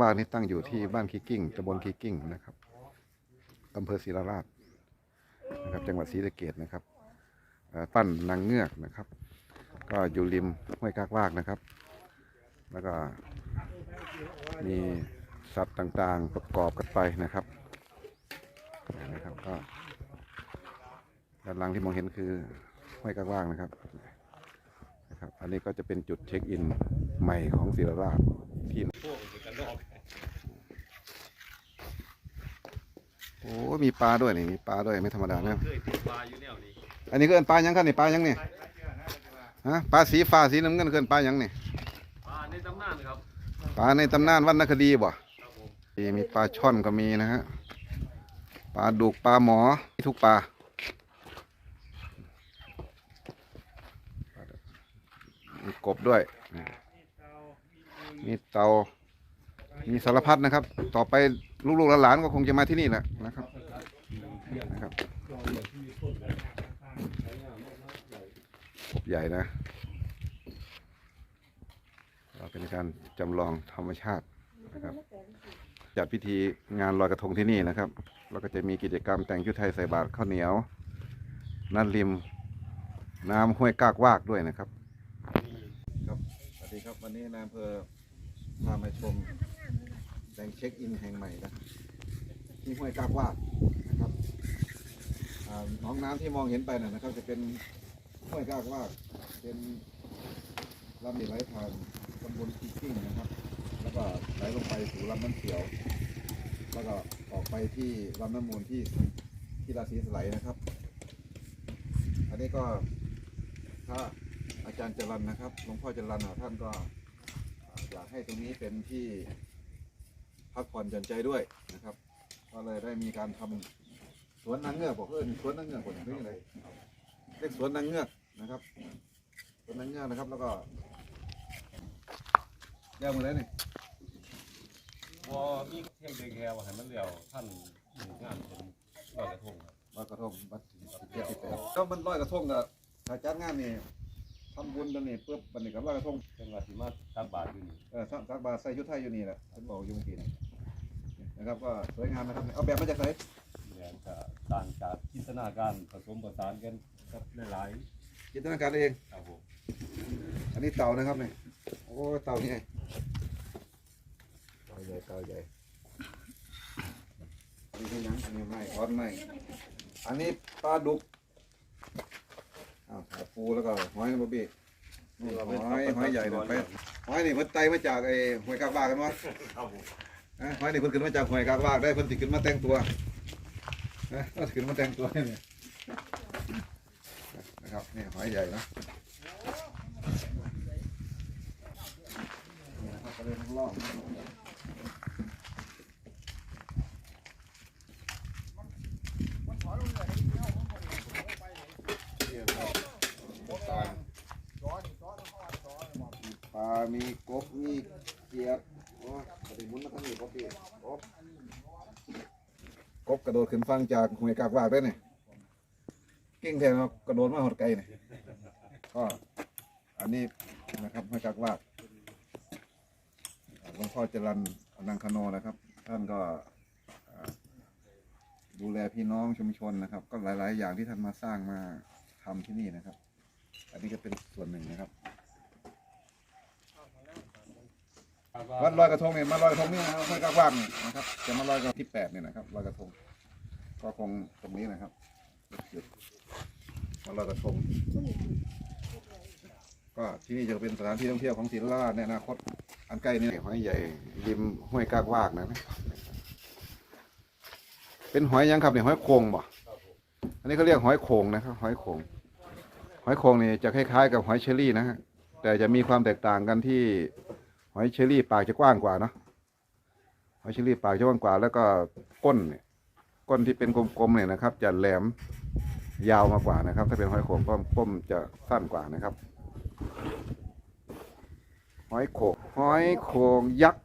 ว่านี่ตั้งอยู่ที่บ้านคีกิ้งตำบลคีกิ้งนะครับอำเภอศรีราชนะครับ จังหวัดศรีสะเกษนะครับปั้นนางเงือกนะครับ ก็อยู่ริมห้วยกากวากนะครับ แล้วก็มีสัตว์ต่างๆประกอบกันไปนะครับนะครับก็ด้านหล่างที่มองเห็นคือห้วยกากวากนะครับนะครับ อันนี้ก็จะเป็นจุดเช็คอินใหม่ของศรีราชที่ พวกมันกันนอก โอ้มีปลาด้วยนี่มีปลาด้วยไม่ธรรมดานะเคยติดปลาอยู่แนวนี้อันนี้ก็เอินปลาหยังครับนี่ปลาหยังนี่ฮะปลาสีฟ้าสีน้ำเงินเกินปลาหยังนี่ปลาในตำนานครับปลาในตำนานวรรณคดีบ่ครับผมมีปลาช่อนก็มีนะฮะปลาดุกปลาหมอมีทุกปลามีกบด้วย มีเตา มีสารพัดนะครับ ต่อไป ลูกๆหลานๆก็คงจะมาที่นี่แหละนะครับนะครับใหญ่นะก็เป็นการจำลองธรรมชาตินะครับ จัดพิธีงานลอยกระทงที่นี่นะครับ แล้วก็จะมีกิจกรรมแต่งชุดไทยใส่บาตรข้าวเหนียว นันริม น้ำห้วยกากวากด้วยนะครับ ครับ สวัสดีครับ วันนี้นายอำเภอพามาชม ล่งเช็คอินแห่งใหม่นะที่ห้วยกากวากนะครับหน้องน้ำที่มองเห็นไปนะนะครับจะเป็นห้วยกากวากเป็นลำนี้ไหลผ่านตำบลคีกิ้งนะครับ แล้วก็ไหลลงไปสู่ลำน้ำเขียว แล้วก็ออกไปที่ลำน้ำมูลที่ที่ราศีสไลนะครับ อันนี้ก็ถ้าอาจารย์จรันนะครับหลวงพ่อจรันอะท่านก็อยากให้ตรงนี้เป็นที่ พักผ่อนหย่อนใจด้วยนะครับ ก็เลยได้มีการทำสวนนางเงือกบอกเออสวนนางเงือกผมเรียกอะไรเรียกสวนนางเงือกนะครับสวนนางเงือกนะครับ แล้วก็แยกมาแล้วนี่พอมีเที่ยงเดงแกว่าให้มันเลี้ยวท่านหนึ่งงานเป็นลอยกระทงครับลอยกระทงวัดสิบเจ็ดสิบแปดก็มันลอยกระทงกับถ้าจัดงานนี่ทำบุญกันนี่เพื่อบันนี้กับลอยกระทงเป็นวัดที่มาตักบาตรอยู่นี่เออสักสักบาทใส่ชุดไทยอยู่นี่แหละท่านบอกอยู่เมื่อกี้นี่ นะครับก็สวยงามนะครับเอาแบบมาจากไหนแรงจะต่างจากจินตนาการผสมผสานกันกับหลายจินตนาการเอง ๆครับผมอันนี้เต่านะครับนี่โอ้เต่านี่ไงเต่าใหญ่เต่าใหญ่อันนี้คือหยังอันนี้ไม่ก้อนไม่อันนี้ปลาดุกอ้าวขาปูแล้วก็หอยนะบ๊อบบี้นี่หอยหอยใหญ่เลยไปหอยนี่เพิ่นไต่มาจากไอ้ห้วยกากบากกันวะครับผม หอยนี่เพิ่นขึ้นมาจากห้วยกากบากได้เพิ่นสิขึ้นมาแต่งตัวนะเพิ่นสิขึ้นมาแต่งตัวนี่นะครับนี่หอยใหญ่นะปลา มีกบ มีเกียบ โอ้ประเดี๋ยวหมุนมาทางนี้กบพี่กบกบกระโดดขึ้นฟังจากหวยกากวากได้เนี่ยเก่งแทนกระโดดมาหดไกลเนี่ยก็อันนี้นะครับหวยกากวากหลวงพ่อจรันอนังคโนนะครับ ท่านก็ดูแลพี่น้องชุมชนนะครับ ก็หลาย ๆ อย่างที่ท่านมาสร้างมาทำที่นี่นะครับ อันนี้ก็เป็นส่วนหนึ่งนะครับ วัดลอยกระทงเนี่ยมาลอยกระทงนี่นะครับห้วยกากว่างนี่นะครับ จะมาลอยกระทงที่แปดเนี่ยนะครับลอยกระทง ก็คงตรงนี้นะครับจุดมาลอยกระทง ก็ที่นี่จะเป็นสถานที่ท่องเที่ยวของศรีราในอนาคตอันใกล้นี้หอยใหญ่ริมห้วยกากวากนะเป็นหอยยังครับเนี่ยหอยโขงบ่อันนี้เขาเรียกหอยโขงนะครับหอยโขงหอยโขงนี่จะคล้ายๆ กับหอยเชอรี่นะฮะแต่จะมีความแตกต่างกันที่ อยเชอรี่ปากจะกว้างกว่าเนาะหอยเชอรี่ปากจะกว้างกว่า แล้วก็ก้นเนี่ยก้นที่เป็นกลมๆเนี่ยนะครับ จะแหลมยาวมากกว่านะครับ ถ้าเป็นหอยโขงก็ก้มจะสั้นกว่านะครับ หอยโขงหอยโขงยักษ์